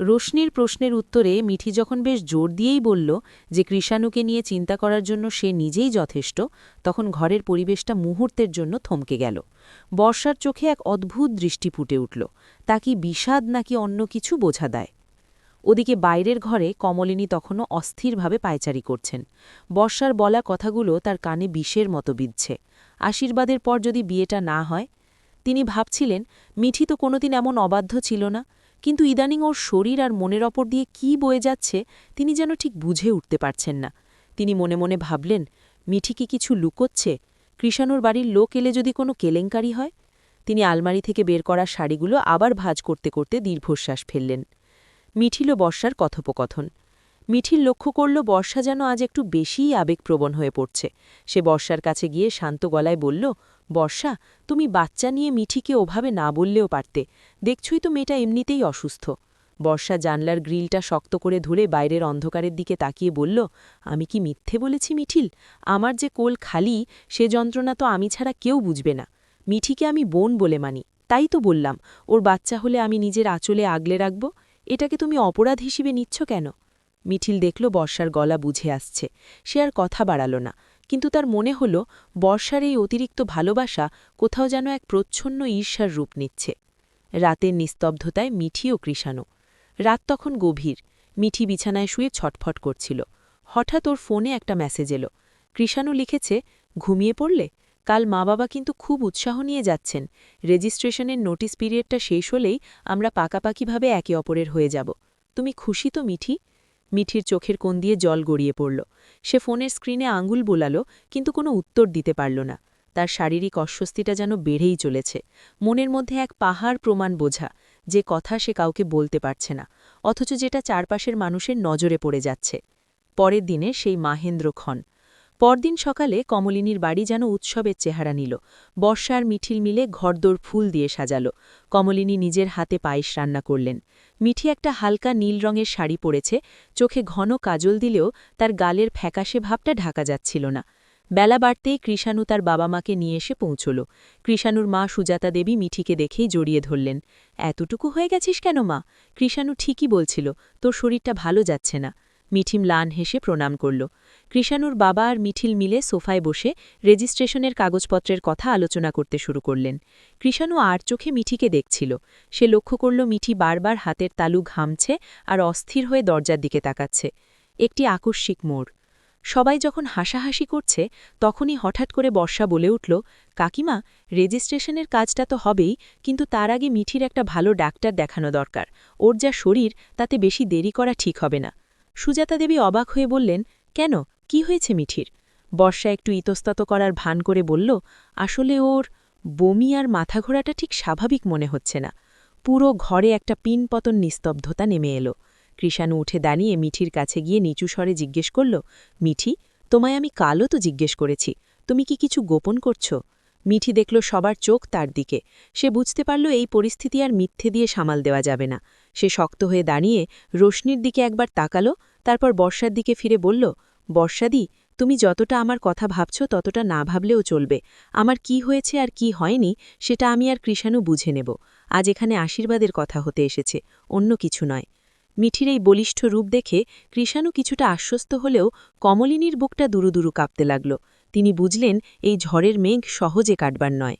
রোশনির প্রশ্নের উত্তরে মিঠি যখন বেশ জোর দিয়েই বলল যে কৃষাণুকে নিয়ে চিন্তা করার জন্য সে নিজেই যথেষ্ট, তখন ঘরের পরিবেশটা মুহূর্তের জন্য থমকে গেল। বর্ষার চোখে এক অদ্ভুত দৃষ্টি ফুটে উঠল। তা কি বিষাদ নাকি অন্য কিছু বোঝা দেয়? ওদিকে বাইরের ঘরে কমলিনী তখনও অস্থিরভাবে পায়চারি করছেন। বর্ষার বলা কথাগুলো তার কানে বিষের মতো বিধছে। আশীর্বাদের পর যদি বিয়েটা না হয়? তিনি ভাবছিলেন, মিঠি তো কোনোদিন এমন অবাধ্য ছিল না। কিন্তু ইদানিং ওর শরীর আর মনের ওপর দিয়ে কি বয়ে যাচ্ছে তিনি যেন ঠিক বুঝে উঠতে পারছেন না। তিনি মনে মনে ভাবলেন, মিঠি কি কিছু লুকোচ্ছে? কৃষাণুর বাড়ির লোক এলে যদি কোনো কেলেঙ্কারি হয়? তিনি আলমারি থেকে বের করা শাড়িগুলো আবার ভাজ করতে করতে দীর্ঘশ্বাস ফেললেন। মিঠিল বর্ষার কথোপকথন। মিঠিল লক্ষ্য করল, বর্ষা যেন আজ একটু বেশিই আবেগপ্রবণ হয়ে পড়ছে। সে বর্ষার কাছে গিয়ে শান্ত গলায় বলল, বর্ষা, তুমি বাচ্চা নিয়ে মিঠিকে ওভাবে না বললেও পারতে। দেখছই তো মেয়েটা এমনিতেই অসুস্থ। বর্ষা জানলার গ্রিলটা শক্ত করে ধরে বাইরের অন্ধকারের দিকে তাকিয়ে বলল, আমি কি মিথ্যে বলেছি মিঠিল? আমার যে কোল খালি, সে যন্ত্রণা তো আমি ছাড়া কেউ বুঝবে না। মিঠিকে আমি বোন বলে মানি, তাই তো বললাম, ওর বাচ্চা হলে আমি নিজের আঁচলে আগলে রাখব? এটাকে তুমি অপরাধ হিসেবে নিচ্ছ কেন? মিঠিল দেখল বর্ষার গলা বুঝে আসছে। সে আর কথা বাড়াল না। কিন্তু তার মনে হল, বর্ষার এই অতিরিক্ত ভালোবাসা কোথাও যেন এক প্রচ্ছন্ন ঈর্ষার রূপ নিচ্ছে। রাতের নিস্তব্ধতায় মিঠি ও কৃষাণু। রাত তখন গভীর। মিঠি বিছানায় শুয়ে ছটফট করছিল। হঠাৎ ওর ফোনে একটা মেসেজ এলো। কৃষাণু লিখেছে, ঘুমিয়ে পড়লে? কাল মা বাবা কিন্তু খুব উৎসাহ নিয়ে যাচ্ছেন। রেজিস্ট্রেশনের নোটিস পিরিয়ডটা শেষ হলেই আমরা পাকাপাকিভাবে একে অপরের হয়ে যাব। তুমি খুশি তো, মিঠি? মিঠির চোখের কোন দিয়ে জল গড়িয়ে পড়ল। সে ফোনের স্ক্রিনে আঙ্গুল বোলালো, কিন্তু কোনো উত্তর দিতে পারল না। তার শারীরিক অস্বস্তিটা যেন বেড়েই চলেছে। মনের মধ্যে এক পাহাড় প্রমাণ বোঝা যে কথা সে কাউকে বলতে পারছে না, অথচ যেটা চারপাশের মানুষের নজরে পড়ে যাচ্ছে। পরের দিনে সেই মাহেন্দ্র খন পরদিন সকালে কমলিনীর বাড়ি যেন উৎসবের চেহারা নিল। বর্ষার মিঠিল মিলে ঘরদোর ফুল দিয়ে সাজালো। কমলিনী নিজের হাতে পায়েস রান্না করলেন। মিঠি একটা হালকা নীল রঙের শাড়ি পরেছে, চোখে ঘন কাজল দিলেও তার গালের ফ্যাকাশে ভাবটা ঢাকা যাচ্ছিল না। বেলা বাড়তেই কৃষাণু তার বাবা মাকে নিয়ে এসে পৌঁছল। কৃষাণুর মা সুজাতা দেবী মিঠিকে দেখেই জড়িয়ে ধরলেন। এতটুকু হয়ে গেছিস কেন মা? কৃষাণু ঠিকই বলছিল, তোর শরীরটা ভালো যাচ্ছে না। মিঠিম লান হেসে প্রণাম করল। কৃষাণুর বাবা আর মিঠিল মিলে সোফায় বসে রেজিস্ট্রেশনের কাগজপত্রের কথা আলোচনা করতে শুরু করলেন। কৃষাণু আর চোখে মিঠিকে দেখছিল। সে লক্ষ্য করল মিঠি বারবার হাতের তালু ঘামছে আর অস্থির হয়ে দরজার দিকে তাকাচ্ছে। একটি আকস্মিক মোড়। সবাই যখন হাসাহাসি করছে, তখনই হঠাৎ করে বর্ষা বলে উঠল, কাকিমা, রেজিস্ট্রেশনের কাজটা তো হবেই, কিন্তু তার আগে মিঠির একটা ভালো ডাক্তার দেখানো দরকার। ওর যা শরীর, তাতে বেশি দেরি করা ঠিক হবে না। সুজাতা দেবী অবাক হয়ে বললেন, কেন? কি হয়েছে মিঠির? বর্ষা একটু ইতস্তত করার ভান করে বলল, আসলে ওর বমি আর মাথা ঘোরাটা ঠিক স্বাভাবিক মনে হচ্ছে না। পুরো ঘরে একটা পিনপতন নিস্তব্ধতা নেমে এলো। কৃষাণু উঠে দাঁড়িয়ে মিঠির কাছে গিয়ে নিচু স্বরে জিজ্ঞেস করল, মিঠি, তোমায় আমি কালও তো জিজ্ঞেস করেছি। তুমি কি কিছু গোপন করছ? মিঠি দেখল সবার চোখ তার দিকে। সে বুঝতে পারল এই পরিস্থিতি আর মিথ্যে দিয়ে সামাল দেওয়া যাবে না। সে শক্ত হয়ে দাঁড়িয়ে রোশনির দিকে একবার তাকালো, তারপর বর্ষার দিকে ফিরে বলল, বর্ষাদি, তুমি যতটা আমার কথা ভাবছ ততটা না ভাবলেও চলবে। আমার কি হয়েছে আর কি হয়নি সেটা আমি আর কৃষাণু বুঝে নেব। আজ এখানে আশীর্বাদের কথা হতে এসেছে, অন্য কিছু নয় মিঠির এই বলিষ্ঠ রূপ দেখে কৃষাণু কিছুটা আশ্বস্ত হলেও কমলিনীর বুকটা দুরুদুরু কাঁপতে লাগল। তিনি বুঝলেন এই ঝড়ের মেঘ সহজে কাটবার নয়।